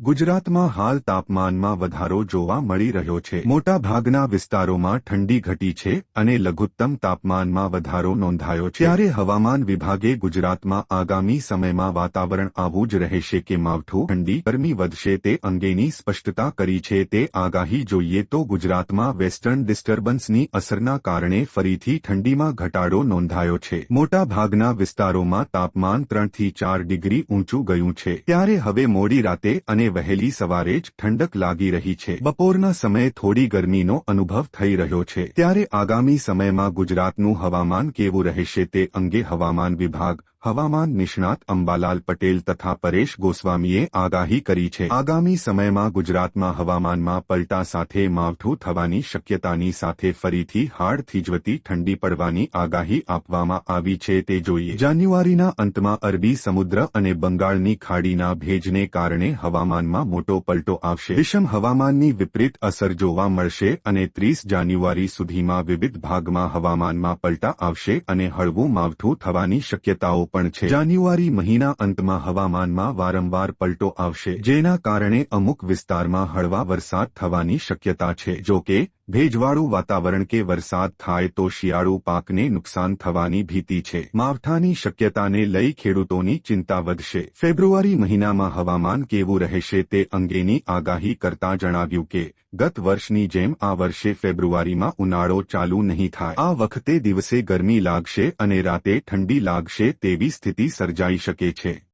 ગુજરાતમાં હાલ તાપમાનમાં વધારો જોવા મળી રહ્યો છે. મોટાભાગના વિસ્તારોમાં ઠંડી ઘટી છે અને લઘુત્તમ તાપમાનમાં વધારો નોંધાયો છે. ત્યારે હવામાન વિભાગે ગુજરાતમાં આગામી સમયમાં વાતાવરણ આવું જ રહેશે કે માવઠું ઠંડી, ગરમી વધશે તે અંગેની સ્પષ્ટતા કરી છે. તે આગાહી જોઈએ તો ગુજરાતમાં વેસ્ટર્ન ડિસ્ટર્બન્સની અસરના કારણે ફરીથી ઠંડીમાં ઘટાડો નોંધાયો છે. મોટાભાગના વિસ્તારોમાં તાપમાન ત્રણથી ચાર ડિગ્રી ઊંચું ગયું છે. ત્યારે હવે મોડી રાતે વહેલી સવારે જ ઠંડક લાગી રહી છે. બપોરના સમયે થોડી ગરમીનો અનુભવ થઈ રહ્યો છે. ત્યારે આગામી સમયમાં ગુજરાતનું હવામાન કેવું રહેશે તે અંગે હવામાન વિભાગ હવામાન નિષ્ણાત અંબાલાલ પટેલ તથા પરેશ ગોસ્વામીએ આગાહી કરી છે. આગામી સમયમાં ગુજરાતમાં હવામાનમાં પલટા સાથે માવઠું થવાની શક્યતાની સાથે ફરીથી હાડ થીજવતી ઠંડી પડવાની આગાહી આપવામાં આવી છે તે જોઈએ. જાન્યુઆરીના અંતમાં અરબી સમુદ્ર અને બંગાળની ખાડીના ભેજને કારણે હવામાનમાં મોટો પલટો આવશે. વિષમ હવામાનની વિપરીત અસર જોવા મળશે અને ત્રીસ જાન્યુઆરી સુધીમાં વિવિધ ભાગમાં હવામાનમાં પલટા આવશે અને હળવું માવઠું થવાની શક્યતાઓ પણ છે. જાન્યુઆરી મહિના અંતમાં હવામાનમાં વારંવાર પલટો આવશે, જેના કારણે અમુક વિસ્તારમાં હળવા વરસાદ થવાની શક્યતા છે. જો કે ભેજવાળું વાતાવરણ કે વરસાદ થાય તો શિયાળુ પાકને નુકસાન થવાની ભીતિ છે. માવઠાની શક્યતાને લઈ ખેડૂતોની ચિંતા વધશે. ફેબ્રુઆરી મહિનામાં હવામાન કેવું રહેશે તે અંગેની આગાહી કરતા જણાવ્યું કે, ગત વર્ષની જેમ આ વર્ષે ફેબ્રુઆરીમાં ઉનાળો ચાલુ નહીં થાય. આ વખતે દિવસે ગરમી લાગશે અને રાતે ઠંડી લાગશે તેવી સ્થિતિ સર્જાઈ શકે છે.